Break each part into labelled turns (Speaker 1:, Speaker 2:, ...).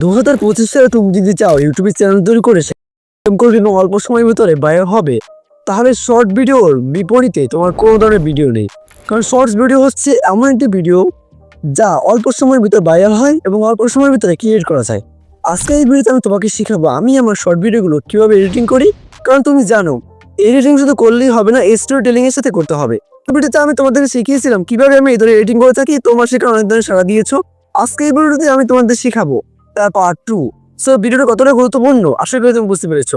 Speaker 1: দু হাজার পঁচিশ সালে তুমি যদি চাও ইউটিউবে চ্যানেল তৈরি করে সেরকম করে কিন্তু অল্প সময়ের ভিতরে ভাইরাল হবে, তাহলে শর্ট ভিডিওর বিপরীতে তোমার কোনো ধরনের ভিডিও নেই। কারণ শর্টস ভিডিও হচ্ছে এমন একটি ভিডিও যা অল্প সময়ের ভিতরে ভাইরাল হয় এবং অল্প সময়ের ভিতরে ক্রিয়েট করা যায়। আজকে এই ভিডিওতে আমি তোমাকে শিখাবো আমি আমার শর্ট ভিডিওগুলো কীভাবে এডিটিং করি, কারণ তুমি জানো এডিটিং শুধু করলেই হবে না স্টোরি টেলিংয়ের সাথে করতে হবে। ভিডিওতে আমি তোমাদেরকে শিখিয়েছিলাম কীভাবে আমি এই ধরনের এডিটিং করে থাকি, তোমার সেখানে অনেক ধরনের সারা দিয়েছ। আজকে এই ভিডিওতে আমি তোমাদের শিখাবো পার্ট টু সো ভিডিওটা কতটা গুরুত্বপূর্ণ? আশা করি তুমি বুঝতে পেরেছ।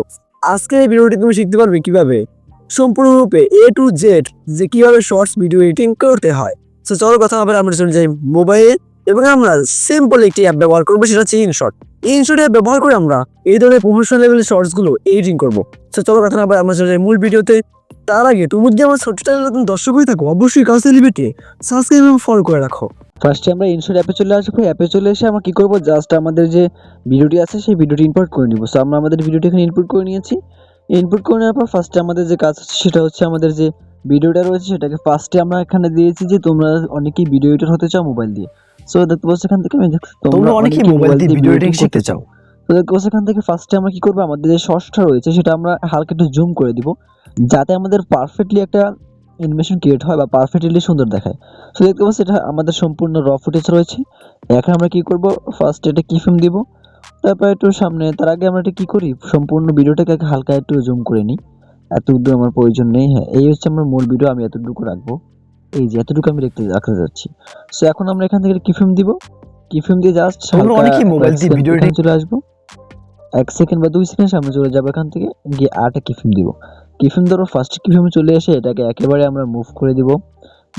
Speaker 1: আজকে এই ভিডিওটি তুমি শিখতে পারবে কীভাবে সম্পূর্ণরূপে এ টু জেড যে কীভাবে শর্টস ভিডিও এডিটিং করতে হয়। সো চলো কথা হবে আমরা চলে যাই মোবাইল এবং আমরা সিম্পল একটি অ্যাপ ব্যবহার করব, সেটা হচ্ছে ইনশট এই ইনশট অ্যাপ ব্যবহার করে আমরা এই ধরনের প্রফেশনাল লেভেলের শর্টসগুলো এডিটিং করব। সো চলো কথা হবে আমরা চলে যাই মূল ভিডিওতে তার আগে তুমি যদি আমার ছোট্ট চ্যানেল দর্শক হয়ে থাকো, অবশ্যই কাছে লিমিটে সাবস্ক্রাইব এবং ফলো করে রাখো।
Speaker 2: ফার্স্টে আমরা ইনশট অ্যাপে চলে আসব। অ্যাপে চলে এসে আমরা কি করব? জাস্ট আমাদের যে ভিডিওটি আছে সেই ভিডিওটি ইম্পোর্ট করে নিব। সো আমরা আমাদের ভিডিওটি এখানে ইনপুট করে নিয়েছি। ইনপুট করে নেওয়ার পর ফার্স্টে আমাদের যে কাজ হচ্ছে সেটা হচ্ছে আমাদের যে ভিডিওটা রয়েছে সেটাকে ফার্স্টে আমরা এখানে দিয়েছি যে তোমরা অনেকেই ভিডিও এডিটর হতে চাও মোবাইল দিয়ে। সো দেখতে পাচ্ছ এখান থেকে
Speaker 1: তোমরা অনেকেই মোবাইল দিয়ে ভিডিও এডিটিং শিখতে চাও।
Speaker 2: তো দেখতে পাচ্ছ এখান থেকে ফার্স্টে আমরা কি করব? আমাদের যে শর্টসটা রয়েছে সেটা আমরা হালকা একটু জুম করে দিব। যাতে আমাদের পারফেক্টলি একটা অ্যানিমেশন ক্রিয়েট হয় বা পারফেক্টলি সুন্দর দেখায়। সো দেখতে পাচ্ছ এটা আমাদের সম্পূর্ণ র ফুটেজ রয়েছে। এখন আমরা কি করব? ফার্স্ট এটা কি ফিল্ম দিব। তারপর একটু সামনে তার আগে আমরা এটা কি করি? সম্পূর্ণ ভিডিওটাকে হালকা একটু জুম করে নিই। এত দূর আমার প্রয়োজন নেই হ্যাঁ এই হচ্ছে আমার মূল ভিডিও আমি এতটুকু রাখব। এই যে এতটুকু আমি রাখতে রাখতে যাচ্ছি। সো এখন আমরা এখান থেকে কি ফিল্ম দিব। কি ফিল্ম দিয়ে জাস্ট
Speaker 1: মোবাইল দিয়ে
Speaker 2: চলে আসব? এক সেকেন্ড বা দুই সেকেন্ড সামনে চলে যাব এখান থেকে গিয়ে আরেকটা কি ফিল্ম দিব। ফিল্ম ধরো ফার্স্ট কি ফিল্ম চলে এসে এটাকে একেবারে আমরা মুভ করে দিব।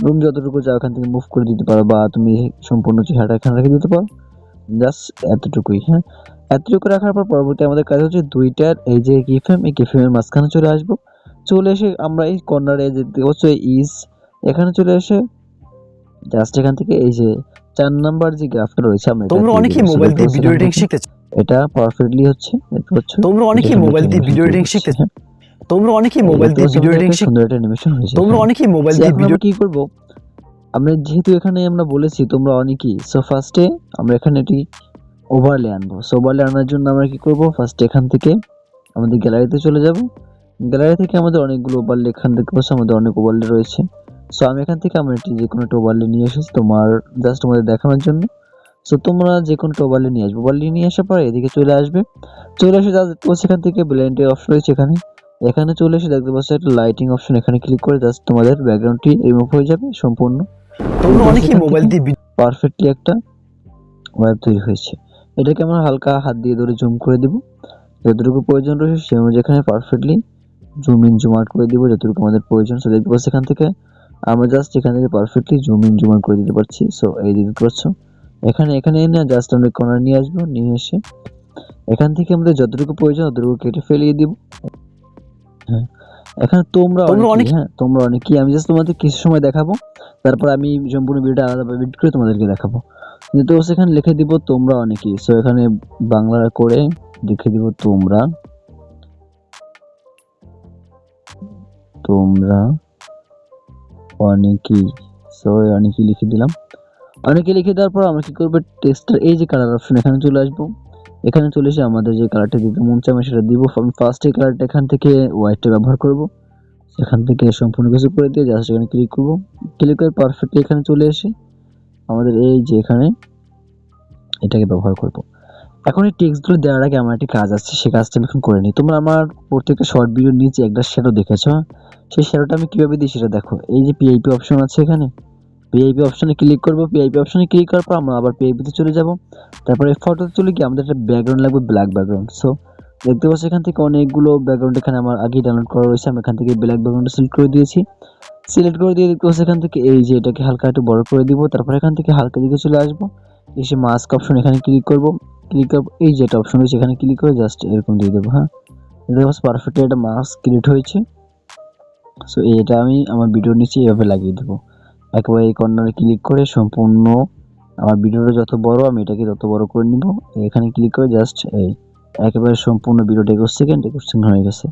Speaker 2: রুম যতটুকু যাও এখান থেকে মুভ করে দিতে পারো বা তুমি সম্পূর্ণ চেহারাটা এখানে রেখে দিতে পারো। জাস্ট এতটুকুই হ্যাঁ? এতটুকু রাখার পর পরবর্তী আমাদের কাজ হচ্ছে দুইটার এই যে কি এই কি মাঝখানে চলে আসব। চলে এসে আমরা এই কর্নারে যে হচ্ছে ইজ এখানে চলে এসে জাস্ট এখান থেকে এই যে চার নাম্বার যে গ্রাফটা রয়েছে আমরা
Speaker 1: তোমরা অনেকেই মোবাইল দিয়ে ভিডিও এডিটিং
Speaker 2: এখান
Speaker 1: শিখতে চাও
Speaker 2: এটা পারফেক্টলি হচ্ছে দেখতে পাচ্ছ?
Speaker 1: তোমরা অনেকেই মোবাইল দিয়ে ভিডিও এডিটিং
Speaker 2: করছি,
Speaker 1: শিখতে
Speaker 2: হ্যাঁ।
Speaker 1: তোমরা অনেকেই মোবাইল দিয়ে ভিডিও এডিটিং
Speaker 2: একটা সুন্দর একটা অ্যানিমেশন হয়েছে
Speaker 1: তোমরা। অনেকেই মোবাইল দিয়ে ভিডিও
Speaker 2: কি করব? আমরা যেহেতু এখানে আমরা বলেছি তোমরা অনেকেই। সো ফার্স্টে আমরা এখানে এটি ওভারলে আনব। সো ওভারলে আনার জন্য আমরা কি করব? ফার্স্ট এখান থেকে আমাদের গ্যালারিতে চলে যাব। গ্যালারি থেকে আমাদের অনেকগুলো ওভারলে এখান থেকে বসে আমাদের অনেক ওভারলে রয়েছে। সো আমি এখান থেকে আমরা এটি যে কোনো একটা ওভারলে নিয়ে এসেছি তোমার জাস্ট তোমাদের দেখানোর জন্য। সো তোমরা যে কোনো একটা ওভারলে নিয়ে আসবে। ওভারলে নিয়ে আসার পরে এদিকে চলে আসবে। চলে এসে জাস্ট সেখান থেকে ব্লেন্ডের অপশন রয়েছে এখানে। এখানে চলে এসে দেখতে পাচ্ছ একটা লাইটিং অপশন এখানে ক্লিক করে জাস্ট তোমাদের ব্যাকগ্রাউন্ডটি রিমুভ হয়ে যাবে সম্পূর্ণ।
Speaker 1: তোমরা অনেকেই মোবাইল দিয়ে
Speaker 2: পারফেক্টলি একটা ওয়েব তৈরি হয়েছে। এটাকে আমরা হালকা হাত দিয়ে ধরে জুম করে দিব। যতটুকু প্রয়োজন রয়েছে সে অনুযায়ী এখানে perfectly zoom in zoom out করে দিব যতটুকু আমাদের প্রয়োজন। সো দেখতে পাচ্ছি এখান থেকে আমরা জাস্ট এখান থেকে perfectly zoom in zoom out করে দিতে পারছি। সো এই যে দেখতে পাচ্ছ এখানে এখানে এনে জাস্ট আমরা কর্নার নিয়ে আসব নিয়ে এসে এখান থেকে আমাদের যতটুকু প্রয়োজন ততটুকু কেটে ফেলিয়ে দিব। হ্যাঁ। এখানে তোমরা
Speaker 1: অনেক-
Speaker 2: হ্যাঁ তোমরা অনেকেই আমি জাস্ট তোমাদের কিছু সময় দেখাবো তারপর আমি সম্পূর্ণ ভিডিওটা আলাদাভাবে এডিট করে তোমাদেরকে দেখাবো। কিন্তু সেখানে লিখে দিব তোমরা অনেকেই। সো এখানে বাংলা করে লিখে দিব তোমরা। তোমরা অনেকেই সো অনেকেই লিখে দিলাম। অনেকে লিখে দেওয়ার পর আমরা কি করব? টেস্টার এই যে কালার অপশন এখানে চলে আসব। এখানে চলে এসে আমাদের যে কালারটা দিতে মন চাই আমি সেটা দিব। আমি ফার্স্ট কালারটা এখান থেকে হোয়াইটটা ব্যবহার করব। সেখান থেকে সম্পূর্ণ কিছু করে দিয়ে জাস্ট এখানে ক্লিক করব। ক্লিক করে পারফেক্টলি এখানে চলে এসে আমাদের এই যে এখানে এটাকে ব্যবহার করব। এখন এই টেক্সটগুলো দেওয়ার আগে আমার একটি কাজ আছে সেই কাজটা আমি এখন করে নিই। তোমরা আমার প্রত্যেকটা শর্ট ভিডিওর নিচে একটা শ্যাডো দেখেছ হ্যাঁ? সেই শ্যাডোটা আমি কীভাবে দিই সেটা দেখো। এই যে পিআইপি অপশন আছে এখানে। পিআইপি অপশনে ক্লিক করব পিআইপি অপশনে ক্লিক করার পর আমরা আবার পিআইপিতে চলে যাব। তারপরে ফটোতে চলে গিয়ে আমাদের একটা ব্যাকগ্রাউন্ড লাগবে ব্ল্যাক ব্যাকগ্রাউন্ড সো দেখতে পাচ্ছি এখান থেকে অনেকগুলো ব্যাকগ্রাউন্ড এখানে আমার আগেই ডাউনলোড করা রয়েছে, আমি এখান থেকে ব্ল্যাক ব্যাকগ্রাউন্ড সিলেক্ট করে দিয়েছি। সিলেক্ট করে দিয়ে দেখতে পাচ্ছি এখান থেকে এই যে এটাকে হালকা একটু বড় করে দিব, তারপর এখান থেকে হালকা দিকে চলে আসব। এসে মাস্ক অপশন এখানে ক্লিক করব। ক্লিক করব এই যেটা অপশন রয়েছে এখানে ক্লিক করে জাস্ট এরকম দিয়ে দেবো হ্যাঁ? দেখতে পাচ্ছি পারফেক্টলি একটা মাস্ক ক্রিয়েট হয়েছে। সো এটা আমি আমার ভিডিওর নিচে এভাবে লাগিয়ে দেবো। একেবারে এই কর্নারে ক্লিক করে সম্পূর্ণ আমার ভিডিওটা যত বড় আমি এটাকে তত বড় করে নিব। এখানে ক্লিক করে জাস্ট এই একেবারে সম্পূর্ণ ভিডিওটা একুশ সেকেন্ড একুশ সেকেন্ড হয়ে গেছে।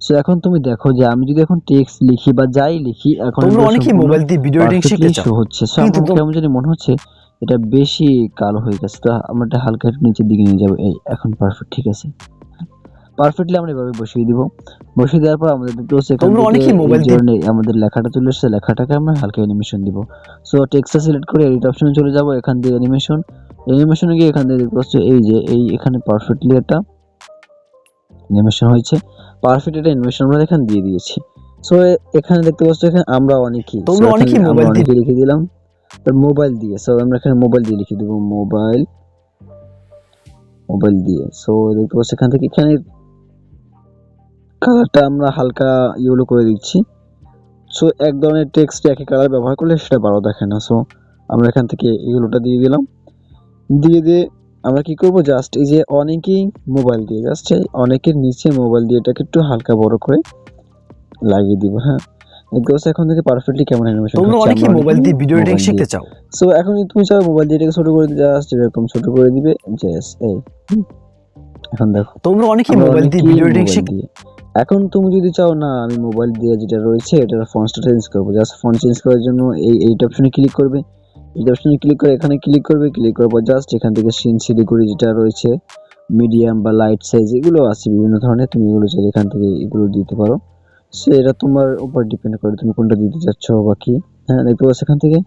Speaker 2: সো এখন তুমি দেখো যে আমি যদি এখন টেক্সট লিখি বা যাই লিখি এখন
Speaker 1: তোমরা অনেকেই মোবাইল দিয়ে ভিডিও এডিটিং শিখতে চাও।
Speaker 2: হচ্ছে। সো আমার কেমন জানি মনে হচ্ছে এটা বেশি কালো হয়ে গেছে। তো আমরা এটা হালকা একটু নিচের দিকে নিয়ে যাব। এই এখন পারফেক্ট ঠিক আছে। পারফেক্টলি আমরা এভাবে বসিয়ে দিব। বসিয়ে দেওয়ার পর আমাদের যে
Speaker 1: দিয়ে-
Speaker 2: আমাদের লেখাটা চলে এসেছে। লেখাটাকে আমরা হালকা অ্যানিমেশন দিব। সো টেক্সটটা সিলেক্ট করে এডিট অপশনে চলে যাব এখান দিয়ে অ্যানিমেশন অ্যানিমেশনে গিয়ে এখান থেকে দেখতে পাচ্ছ এই যে এই এখানে পারফেক্টলি একটা অ্যানিমেশন হয়েছে। পারফেক্ট একটা অ্যানিমেশন আমরা এখানে দিয়ে দিয়েছি। সো এখানে দেখতে পাচ্ছ এখানে আমরা অনেকেই।
Speaker 1: তোমরা অনেকেই
Speaker 2: আমরা
Speaker 1: mobile দিয়ে-
Speaker 2: লিখে দিলাম। তার মোবাইল দিয়ে। সো আমরা এখানে মোবাইল দিয়ে লিখে দেবো মোবাইল মোবাইল দিয়ে। সো দেখতে পাচ্ছ এখান থেকে এখানে কালারটা আমরা হালকা ইয়েলো করে দিচ্ছি। সো এক ধরনের টেক্সট একই কালার ব্যবহার করলে সেটা ভালো দেখে না। সো আমরা এখান থেকে এগুলোটা দিয়ে দিলাম। দিয়ে দিয়ে আমরা কি করব? জাস্ট এই যে অনেকেই মোবাইল দিয়ে জাস্ট অনেকের নিচে মোবাইল দিয়ে এটাকে একটু হালকা বড় করে লাগিয়ে দিব হ্যাঁ? দেখতে এখন থেকে পারফেক্টলি কেমন অ্যানিমেশন
Speaker 1: তোমরা অনেকেই মোবাইল দিয়ে ভিডিও এডিটিং শিখতে চাও।
Speaker 2: সো এখন তুমি চাও মোবাইল দিয়ে এটাকে ছোট করে দিতে জাস্ট এরকম ছোট করে দিবে জাস্ট এই। এখন দেখো।
Speaker 1: তোমরা অনেকেই মোবাইল দিয়ে ভিডিও এডিটিং শিখতে।
Speaker 2: এখন তুমি যদি চাও না আমি মোবাইল দিয়ে যেটা রয়েছে এটার ফন্টটা চেঞ্জ করব। জাস্ট ফন্ট চেঞ্জ করার জন্য এই এইট অপশনে ক্লিক করবে। এই অপশনে ক্লিক করে এখানে ক্লিক করবে ক্লিক করার পর জাস্ট এখান থেকে সিন শিলিগুড়ি যেটা রয়েছে মিডিয়াম বা লাইট সাইজ এগুলো আছে বিভিন্ন ধরনের তুমি এগুলো চাইলে এখান থেকে এগুলো দিতে পারো। সে এটা তোমার উপর ডিপেন্ড করে তুমি কোনটা দিতে চাচ্ছ বা কি। হ্যাঁ দেখতে পাচ্ছ এখান থেকে?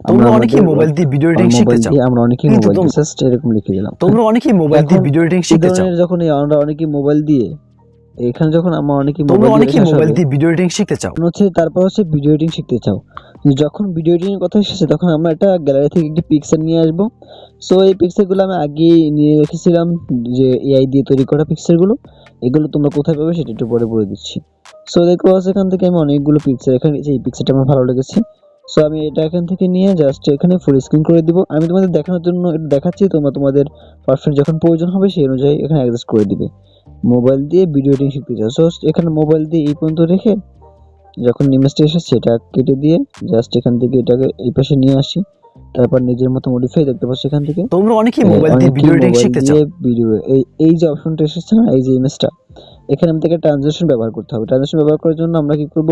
Speaker 1: তোমরা অনেকেই মোবাইল দিয়ে ভিডিও এডিটিং শিখতে চাও।
Speaker 2: আমরা অনেকেই মোবাইল জাস্ট এরকম লিখে দিলাম।
Speaker 1: তোমরা অনেকেই মোবাইল দিয়ে ভিডিও এডিটিং শিখতে চাও।
Speaker 2: যখন আমরা অনেকেই মোবাইল দিয়ে এখানে যখন আমরা অনেকেই
Speaker 1: তোমরা অনেকেই মোবাইল দিয়ে ভিডিও এডিটিং শিখতে চাও?
Speaker 2: হচ্ছে তারপর হচ্ছে ভিডিও এডিটিং শিখতে চাও। যখন ভিডিও এডিটিং কথা এসেছে তখন আমরা একটা গ্যালারি থেকে একটি পিকচার নিয়ে আসব। সো এই পিকচারগুলো আমি আগেই নিয়ে রেখেছিলাম যে এআই দিয়ে তৈরি করা পিকচারগুলো এগুলো তোমরা কোথায় পাবে সেটা একটু পরে বলে দিচ্ছি। সো দেখতে পাচ্ছ এখান থেকে আমি অনেকগুলো পিকচার এখানে এই পিকচারটা আমার ভালো লেগেছে। সো আমি এটা এখান থেকে নিয়ে জাস্ট এখানে ফুল স্ক্রিন করে দিব। আমি তোমাদের দেখানোর জন্য এটা দেখাচ্ছি তোমরা তোমাদের পারফেক্ট যখন প্রয়োজন হবে সেই অনুযায়ী এখানে অ্যাডজাস্ট করে দিবে। মোবাইল দিয়ে ভিডিও এডিটিং শিখতে চাও সো এখানে মোবাইল দিয়ে এই পর্যন্ত রেখে যখন ইমেজটা এসেছে সেটা কেটে দিয়ে জাস্ট এখান থেকে এটাকে এই পাশে নিয়ে আসি। তারপর নিজের মতো মডিফাই দেখতে পাচ্ছি এখান থেকে।
Speaker 1: তোমরা অনেকেই মোবাইল দিয়ে ভিডিও এডিটিং শিখতে চাও।
Speaker 2: ভিডিও এই এই যে অপশনটা এসেছে না এই যে ইমেজটা এখানে আমাদেরকে ট্রানজিশন ব্যবহার করতে হবে। ট্রানজিশন ব্যবহার করার জন্য আমরা কি করব?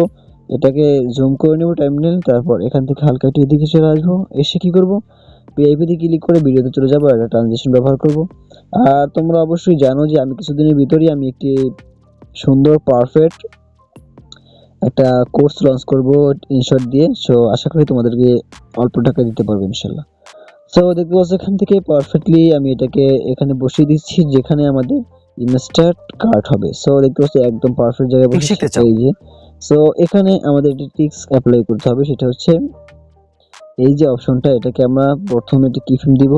Speaker 2: এটাকে জুম করে নেব টাইমনেল তারপর এখান থেকে হালকা একটু এদিকে চলে আসব। এসে কি করব? পিআইপিতে ক্লিক করে ভিডিওতে চলে যাব আর ট্রানজেকশন ব্যবহার করব। আর তোমরা অবশ্যই জানো যে আমি কিছুদিনের ভিতরেই আমি একটি সুন্দর পারফেক্ট একটা কোর্স লঞ্চ করব ইনশর্ট দিয়ে। সো আশা করি তোমাদেরকে অল্প টাকা দিতে পারব ইনশাল্লাহ। সো দেখতে পাচ্ছ এখান থেকে পারফেক্টলি আমি এটাকে এখানে বসিয়ে দিচ্ছি, যেখানে আমাদের ইমেজটা কাট হবে। সো দেখতে পাচ্ছি একদম পারফেক্ট জায়গায় বসে। এই যে সো এখানে আমাদের একটি টিক্স অ্যাপ্লাই করতে হবে। সেটা হচ্ছে এই যে অপশনটা এটাকে আমরা প্রথমে একটি কিফিম দিব।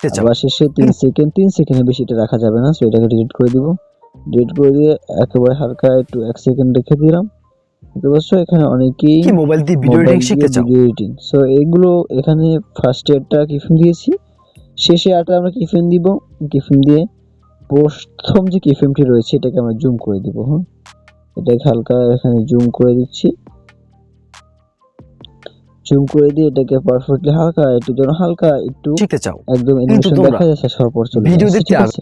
Speaker 1: শিখতে চাও।
Speaker 2: আবার শেষে তিন সেকেন্ড তিন সেকেন্ডের বেশি এটা রাখা যাবে না। সো এটাকে ডিলিট করে দিব। ডিলিট করে দিয়ে একেবারে হালকা একটু এক সেকেন্ড রেখে দিলাম। দেখতে পাচ্ছ এখানে অনেকেই
Speaker 1: কি মোবাইল দিয়ে ভিডিও এডিটিং শিখতে চাও?
Speaker 2: ভিডিও এডিটিং সো এগুলো এখানে ফার্স্ট ইয়ারটা কিফিন দিয়েছি। শেষে আরটা আমরা কিফিন দিব। কিফিন দিয়ে প্রথম যে কিফিমটি রয়েছে এটাকে আমরা জুম করে দিব হ্যাঁ? এটাকে হালকা এখানে জুম করে দিচ্ছি। জুম করে দিয়ে এটাকে পারফেক্টলি হালকা একটু যেন হালকা একটু
Speaker 1: শিখতে চাও।
Speaker 2: একদম অ্যানিমেশন দেখা যাচ্ছে সরপর চলে
Speaker 1: ভিডিও দেখতে
Speaker 2: আছে?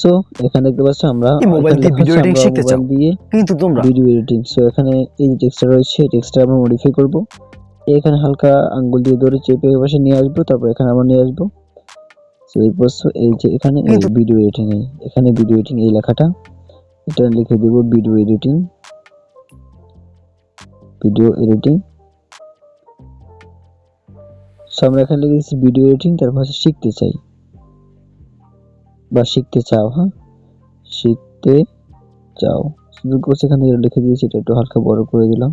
Speaker 2: সো এখানে দেখতে পাচ্ছ আমরা
Speaker 1: মোবাইল দিয়ে ভিডিও এডিটিং শিখতে চাও?
Speaker 2: দিয়ে
Speaker 1: কিন্তু তোমরা
Speaker 2: ভিডিও এডিটিং সো এখানে এই যে টেক্সটটা রয়েছে টেক্সটটা আমরা মডিফাই করব। এখানে হালকা আঙ্গুল দিয়ে ধরে চেপে এই পাশে নিয়ে আসব তারপর এখানে আমরা নিয়ে আসব। সো এই যে এখানে ভিডিও এডিটিং এখানে ভিডিও এডিটিং এই লেখাটা এটা লিখে দেব video editing video editing so আমরা এখানে লিখে দিচ্ছি ভিডিও এডিটিং তারপর হচ্ছে শিখতে চাই। বা শিখতে চাও হ্যাঁ? শিখতে চাও। শুধু থেকে লিখে দিয়েছি এটা একটু হালকা বড় করে দিলাম।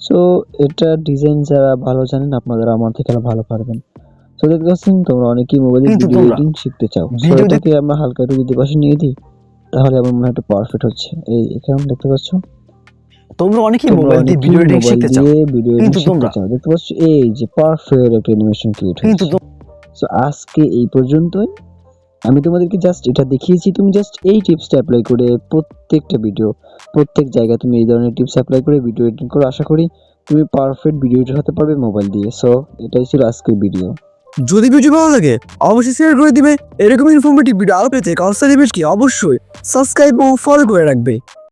Speaker 2: সো এটা ডিজাইন যারা ভালো জানেন আপনারা আমার থেকে ভালো পারবেন। দেখতে পাচ্ছেন তোমরা অনেকেই মোবাইলে ভিডিও এডিটিং শিখতে চাও। সো
Speaker 1: video
Speaker 2: এটাকে আমরা হালকা একটু যদি পাশে নিয়ে দিই তাহলে আমার মনে হয় একটু পারফেক্ট হচ্ছে। এই এখানে দেখতে পাচ্ছ?
Speaker 1: তোমরা অনেকেই মোবাইল দিয়ে ভিডিও এডিটিং শিখতে চাও।
Speaker 2: ভিডিও এডিটিং শিখতে চাও। দেখতে পাচ্ছ এই যে পারফেক্ট একটা অ্যানিমেশন ক্রিয়েট হয়েছে। সো আজকে এই পর্যন্তই। আমি তোমাদেরকে জাস্ট এটা দেখিয়েছি তুমি জাস্ট এই টিপসটা অ্যাপ্লাই করে প্রত্যেকটা ভিডিও প্রত্যেক জায়গায় তুমি এই ধরনের টিপস অ্যাপ্লাই করে ভিডিও এডিটিং করো। আশা করি তুমি পারফেক্ট ভিডিও হতে পারবে মোবাইল দিয়ে। সো এটাই ছিল আজকের ভিডিও
Speaker 1: যদি ভিডিও ভালো লাগে, অবশ্যই শেয়ার করে দিবে। এরকম ইনফরমেটিভ ভিডিও আরও পেতে কাউসার কি অবশ্যই সাবস্ক্রাইব ও ফলো করে রাখবে।